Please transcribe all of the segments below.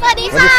สวัสดีค่ะ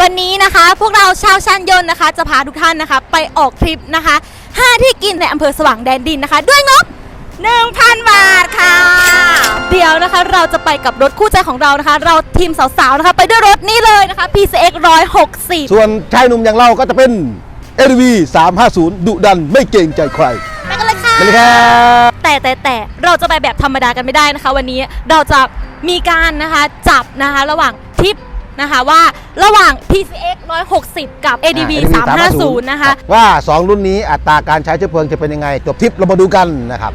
วันนี้นะคะพวกเราชาวชานยนต์นะคะ จะพาทุกท่านนะคะ ไปออกทริปนะคะ 5 ที่กินในอำเภอสว่างแดนดินนะคะ ด้วยงบ 1,000 บาทค่ะ เดี๋ยวนะคะเราจะไปกับรถคู่ใจของเรานะคะ เราทีมสาวๆนะคะ ไปด้วยรถนี่เลยนะคะ PCX 160 ส่วนชายหนุ่มอย่างเราก็จะเป็น LV 350 ดุดันไม่เกรงใจใครไปกันเลยค่ะ ไปเลยครับ แต่แต่แต่เราจะไปแบบธรรมดากันไม่ได้นะคะ วันนี้เราจะ มีการนะคะจับนะคะระหว่างทริปนะคะว่าระหว่าง PCX 160 กับ ADV 350 นะคะ ว่า 2 รุ่นนี้อัตราการใช้เชื้อเพลิงจะเป็นยังไงจบทริปเรามาดูกันนะครับ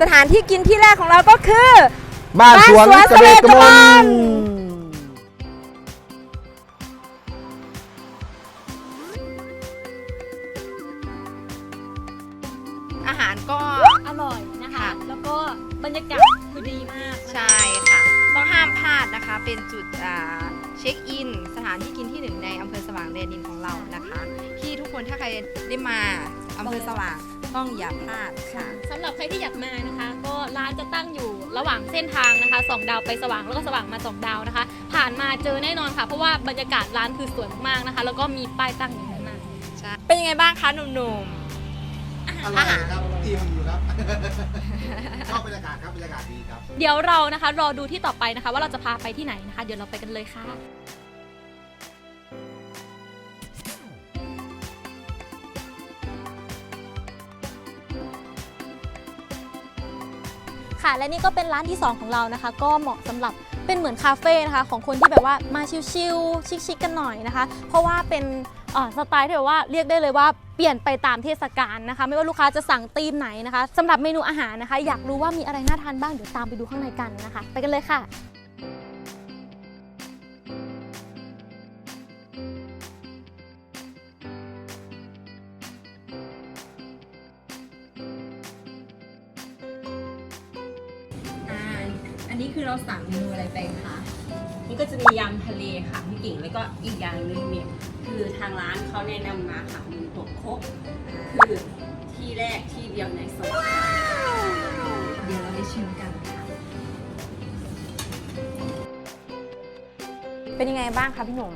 สถานที่กินที่แรกของเราก็คือ บ้านสวนบ้านสวนเกษตรกเกษตรกมมลลอาหารก็ อร่อยนะคะแล้วก็บรรยากาศคือดีมากนะคะใช่ค่ะ ต้องห้ามพลาดนะคะ เป็นจุดอ่าเช็คอิน สถานที่กินที่หนึ่งในอำเภอสว่างแดนดินของเรานะคะ ที่ทุกคนถ้าใครได้มาอำเภอสว่าง ต้องอย่าพลาดค่ะ สำหรับใครที่อยากมานะคะ ก็ร้านจะตั้งอยู่ระหว่างเส้นทางนะคะสองดาวไปสว่างแล้วก็สว่างมาสองดาวนะคะ ผ่านมาเจอแน่นอนค่ะ เพราะว่าบรรยากาศร้านคือสวยมากๆนะคะ แล้วก็มีป้ายตั้งอยู่ข้างหน้าใช่เป็นยังไงบ้างคะหนุ่มอร่อยครับอิ่มอยู่ครับ ชอบบรรยากาศครับบรรยากาศดีครับ เดี๋ยวเรานะคะ รอดูที่ต่อไปนะคะ ว่าเราจะพาไปที่ไหนนะคะ เดี๋ยวเราไปกันเลยค่ะ ค่ะ และนี่ก็เป็นร้านที่ 2 ของเรานะคะ ก็เหมาะสำหรับเป็นเหมือนคาเฟ่นะคะ ของคนที่แบบว่ามาชิลๆชิคๆกันหน่อยนะคะ เพราะว่าเป็นสไตล์ที่แบบว่าเรียกได้เลยว่าเปลี่ยนไปตามเทศกาลนะคะ ไม่ว่าลูกค้าจะสั่งธีมไหนนะคะสำหรับเมนูอาหารนะคะ อยากรู้ว่ามีอะไรน่าทานบ้างเดี๋ยวตามไปดูข้างในกันนะคะ ไปกันเลยค่ะ สั่งเมนูอะไรไปคะนี่ก็จะมียำทะเลค่ะพี่กิ่งแล้วก็อีกอย่างหนึงเนี่ยคือทางร้านเขาแนะนำมาค่ะมีตัวครกคือที่แรกที่เดียวในสวนเดี๋ยวเราได้ชิมกันค่ะๆเป็นยังไงบ้างคะพี่หนุ่ม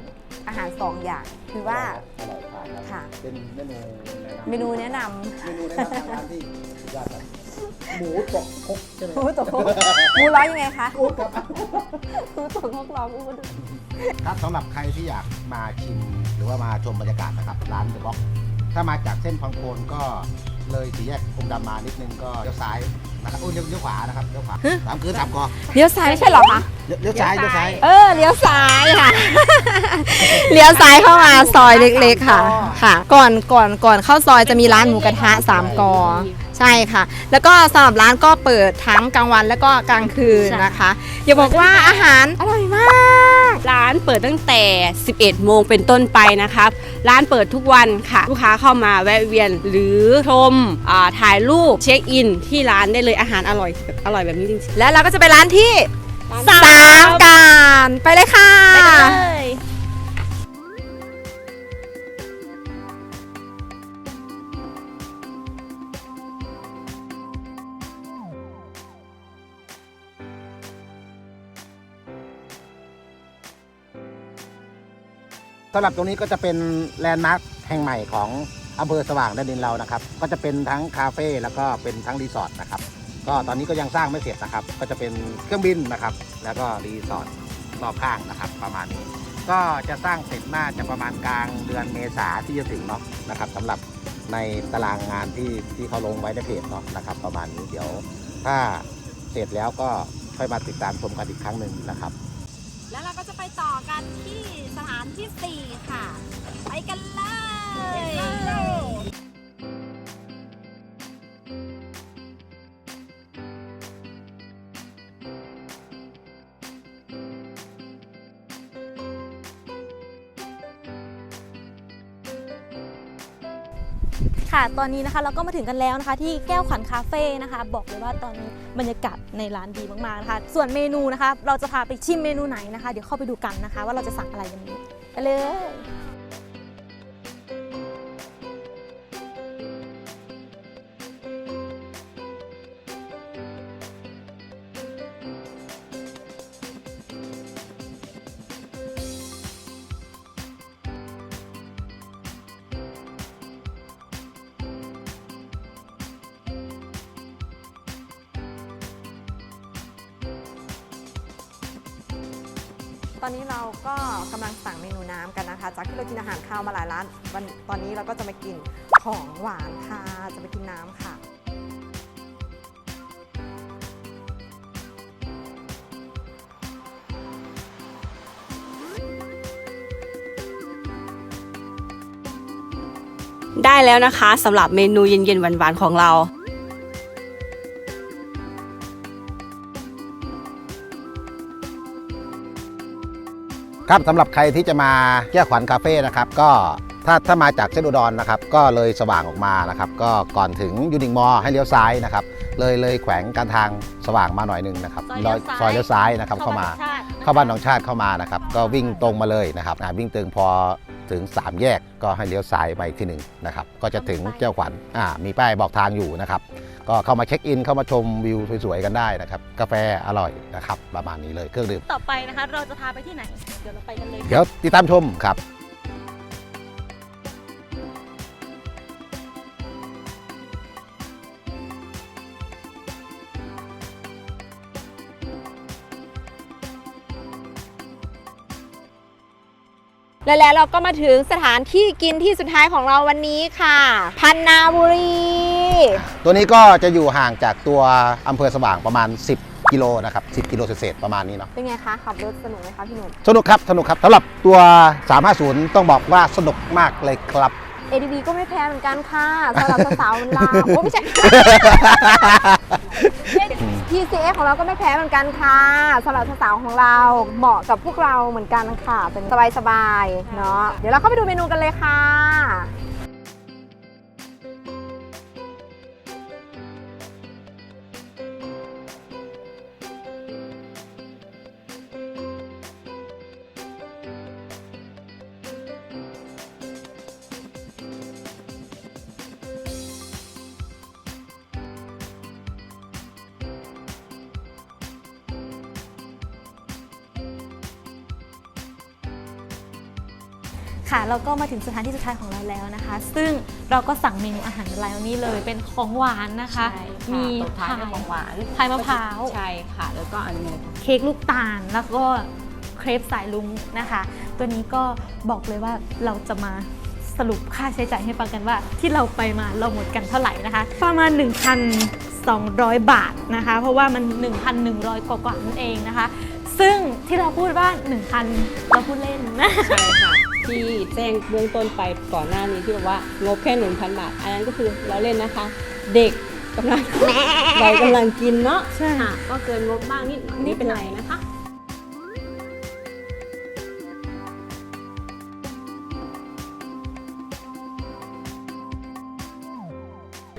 อาหารสองอย่างคือว่า อร่อยทานครับค่ะ เป็นเมนูแนะนำเมนูแนะนเมนูแนะนำทางร้านที่สุดยอดครับ หมูตกครกใช่ไหมำหมูตกหมูร้อยยังไงคะ อุ๊ยครับหมูตกครกร้อยพูดมาดูครับสำหรับใครที่อยากมาชิมหรือว่ามาชมบรรยากาศนะครับร้านเดอะบ็อกถ้ามาจากเส้นพังโคนก็เลยสี่แยกคงดำมานิดนึงก็เลี้ยวซ้ายนะครับโอ้ยเลี้ยวเลี้ยวขวานะครับเลี้ยวขวาสามคือสามกอเลี้ยวซ้ายไม่ใช่เหรอคะ เลี้ยวเลี้ยวซ้ายเลี้ยวซ้ายเออ เลี้ยวซ้ายค่ะ เลี้ยวซ้ายเข้ามาซอยเล็กๆค่ะ ค่ะ ก่อน ก่อน ก่อนเข้าซอยจะมีร้านหมูกระทะสามกอ ใช่ค่ะ แล้วก็สำหรับร้านก็เปิดทั้งกลางวันแล้วก็กลางคืนนะคะอย่าบอกว่าอาหารอร่อยมาก ร้านเปิดตั้งแต่ 11 โมงเป็นต้นไปนะครับร้านเปิดทุกวันค่ะ ลูกค้าเข้ามาแวะเวียนหรือชมอ่าถ่ายรูปเช็คอิน ที่ร้านได้เลยอาหารอร่อยแบบอร่อยแบบนี้จริงแล้วเราก็จะไปร้านที่ๆสามกันไปเลยค่ะ สำหรับตรงนี้ก็จะเป็นแลนด์มาร์คแห่งใหม่ของอำเภอสว่างแดนดินเรานะครับ ก็จะเป็นทั้งคาเฟ่แล้วก็เป็นทั้งรีสอร์ทนะครับ ก็ตอนนี้ก็ยังสร้างไม่เสร็จนะครับ ก็จะเป็นเครื่องบินนะครับ แล้วก็รีสอร์ทรอบข้างนะครับ ประมาณนี้ ก็จะสร้างเสร็จน่าจะประมาณกลางเดือนเมษาที่จะถึงเนาะนะครับสำหรับในตารางงานที่ที่เขาลงไว้ในเพจเนาะนะครับ ประมาณนี้เดี๋ยว ถ้าเสร็จแล้วก็ค่อยมาติดตามชมกันอีกครั้งหนึ่งนะครับ แล้วเราก็จะไปต่อกันที่ ที่ 4 ค่ะ ไปกันเลยค่ะ ตอนนี้นะคะเราก็มาถึงกันแล้วนะคะ ที่แก้วขวัญคาเฟ่นะคะ บอกเลยว่าตอนนี้บรรยากาศในร้านดีมากๆนะคะ ส่วนเมนูนะคะ เราจะพาไปชิมเมนูไหนนะคะ เดี๋ยวเข้าไปดูกันนะคะ ว่าเราจะสั่งอะไรกันนี้ไป เลย ตอนนี้เราก็กำลังสั่งเมนูน้ำกันนะคะ จากที่เรากินอาหารข้าวมาหลายร้านวันตอนนี้เราก็จะมากินของหวานค่ะ จะไปกินน้ำค่ะ ได้แล้วนะคะสำหรับเมนูเย็นๆหวานๆของเรา ครับสำหรับใครที่จะมาแก้วขวัญคาเฟ่นะครับ ก็ถ้าถ้ามาจากเส้นอุดรนะครับ ก็เลยสว่างออกมานะครับ ก็ก่อนถึงยูนิงมอให้เลี้ยวซ้ายนะครับ เลยเลยแขวงการทางสว่างมาหน่อยหนึงนะครับซอยเลี้ยวซ้ายซอยเลี้ยวซ้ายนะครับเข้ามา เข้าบ้านหนองชาติเข้ามานะครับ ก็วิ่งตรงมาเลยนะครับอ่าวิ่งตรงพอ ถึง 3 แยกก็ให้เลี้ยวซ้ายไปอีกทีหนึ่งนะครับก็จะถึงแก้วขวัญอ่ามีป้ายบอกทางอยู่นะครับ ก็เข้ามาเช็คอินเข้ามาชมวิวสวยๆกันได้นะครับ กาแฟอร่อยนะครับประมาณนี้เลยเครื่องดื่ม ต่อไปนะคะ เราจะพาไปที่ไหน เดี๋ยวเราไปกันเลย เดี๋ยวติดตามชมครับ และแล้วเราก็มาถึงสถานที่กินที่สุดท้ายของเราวันนี้ค่ะ พันนาบุรี ตัวนี้ก็จะอยู่ห่างจากตัวอำเภอสว่างประมาณ 10 กิโลนะครับ 10 กิโลเศษๆประมาณนี้เนาะเป็นไงคะขับรถสนุกไหมคะพี่หนุ่มสนุกครับสนุกครับสำหรับตัว 350 ต้องบอกว่าสนุกมากเลยครับ ADB ก็ไม่แพ้เหมือนกันค่ะสำหรับสาวๆลาวโอ้ไม่ใช่ PCX ของเราก็ไม่แพ้เหมือนกันค่ะสำหรับสาวๆของเราเหมาะกับพวกเราเหมือนกันค่ะ เป็นสบายๆเนาะเดี๋ยวเราเข้าไปดูเมนูกันเลยค่ะ ค่ะเราก็มาถึงสถานที่สุดท้ายของเราแล้วนะคะ ซึ่งเราก็สั่งเมนูอาหารอะไรนี่เลยเป็นของหวานนะคะ มีตบท้ายด้วยของหวานพายมะพร้าวใช่ค่ะ แล้วก็อันนี้เค้กลูกตาลแล้วก็เครปสายลุงนะคะ ตัวนี้ก็บอกเลยว่าเราจะมาสรุปค่าใช้จ่ายให้ฟังกันว่า ที่เราไปมาเราหมดกันเท่าไหร่นะคะ ประมาณ 1,200 บาทนะคะ เพราะว่ามัน 1,100 กว่าๆนั่นเองนะคะ ซึ่งที่เราพูดว่า 1,000 เราพูดเล่นนะใช่ค่ะ ที่แจ้งเบื้องต้นไปก่อนหน้านี้ที่บอกว่างบแค่หนึ่งพันบาท อันนั้นก็คือเราเล่นนะคะ เด็กกำลังเรากำลังกินเนาะใช่ค่ะก็เกินงบบ้างนิดหน่อยไม่เป็นไรนะคะ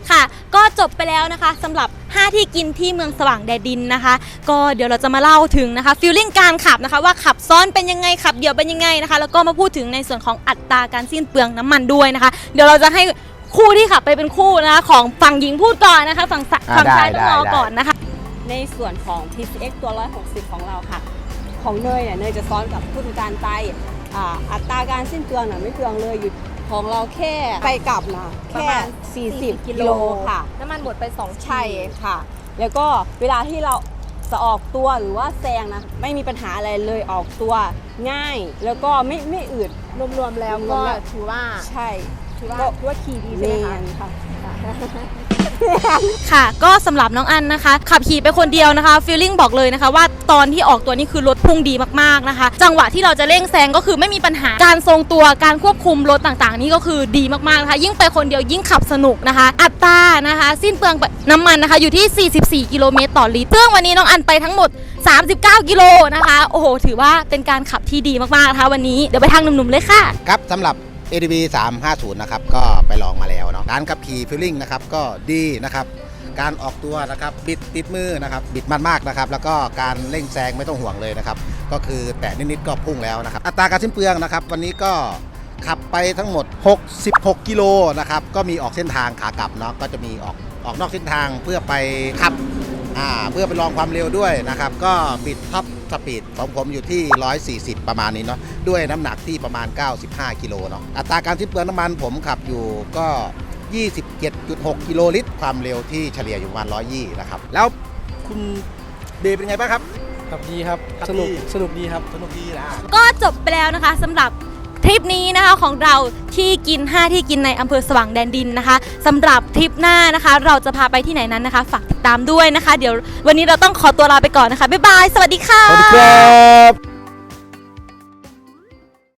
ค่ะก็จบไปแล้วนะคะสำหรับ 5 ที่กินที่เมืองสว่างแดนดินนะคะ ก็เดี๋ยวเราจะมาเล่าถึงนะคะฟิลลิ่งการขับนะคะ ว่าขับซ้อนเป็นยังไงขับเดี่ยวเป็นยังไงนะคะ แล้วก็มาพูดถึงในส่วนของอัตราการสิ้นเปลืองน้ำมันด้วยนะคะ เดี๋ยวเราจะให้คู่ที่ขับไปเป็นคู่นะคะของฝั่งหญิงพูดก่อนนะคะ ฝั่งสะอ่าฝั่งชายได้ต้องรอได้ก่อนนะคะ ในส่วนของ TCX ตัว 160 ของเราค่ะ ของเนยเนี่ยเนยจะซ้อนกับผู้จัดการไตอ่าอัตราการสิ้นเปลืองน่ะไม่เปลืองเลยอยู่ ของเราแค่ไปกลับนะประแค่มาณ40 กิโลค่ะ น้ำมันหมดไป2ใช่ค่ะ แล้วก็เวลาที่เราจะออกตัวหรือว่าแซงนะไม่มีปัญหาอะไรเลยออกตัวง่าย แล้วก็ไม่ไม่อืด รวมๆแล้วก็รวมๆแล้ว ถือว่าใช่ถือว่าก็ถือว่าขี่ดีเมใช่ไหมคะนค่ะ ค่ะ ค่ะ ก็สำหรับน้องอันนะคะ ขับขี่ไปคนเดียวนะคะฟีลลิ่งบอกเลยนะคะ ว่าตอนที่ออกตัวนี่คือรถพุ่งดีมากๆนะคะ จังหวะที่เราจะเร่งแซงก็คือไม่มีปัญหาการทรงตัวการควบคุมรถต่างๆ นี่ก็คือดีมากๆนะคะ ยิ่งไปคนเดียวยิ่งขับสนุกนะคะ อัตรานะคะ สิ้นเปลืองน้ำมันนะคะ อยู่ที่ 44 กิโลเมตรต่อลิตรซึ่งวันนี้น้องอันไปทั้งหมด 39 กิโลนะคะ โอ้โห ถือว่าเป็นการขับที่ดีมากๆนะคะ วันนี้เดี๋ยวไปทางหนุ่มๆเลยค่ะ ครับสำหรับ ADB 350 นะครับ ก็ไปลองมาแล้วเนาะการขับขี่ฟิลลิ่งนะครับ ก็ดีนะครับ การออกตัวนะครับ บิดติดมือนะครับ บิดมันมากนะครับ แล้วก็การเร่งแซงไม่ต้องห่วงเลยนะครับ ก็คือแตะนิดๆก็พุ่งแล้วนะครับ อัตราการสิ้นเปลืองนะครับ วันนี้ก็ขับไปทั้งหมด 66 กิโลนะครับ ก็มีออกเส้นทางขากลับเนาะ ก็จะมีออกออกนอกเส้นทางเพื่อไปขับ อ่า เพื่อไปลองความเร็วด้วยนะครับ ก็บิดท็อป สปีดของผมอยู่ที่ 140 ประมาณนี้เนาะด้วยน้ำหนักที่ประมาณ 95 กิโลเนาะอัตราการสิ้นเปลืองน้ำมันผมขับอยู่ก็ 27.6 กิโลลิตร ความเร็วที่เฉลี่ยอยู่ประมาณ120นะครับแล้วคุณเดย์เป็นไงบ้างครับ ครับดีครับครับสนุกดีสนุกดีครับ สนุกดีนะ ก็จบไปแล้วนะคะสำหรับ ทริปนี้นะคะของเราที่กิน 5 ที่กินในอำเภอสว่างแดนดินนะคะสำหรับทริปหน้านะคะ เราจะพาไปที่ไหนนั้นนะคะ ฝากติดตามด้วยนะคะ เดี๋ยววันนี้เราต้องขอตัวลาไปก่อนนะคะบ๊ายบาย สวัสดีค่ะ สวัสดีครับ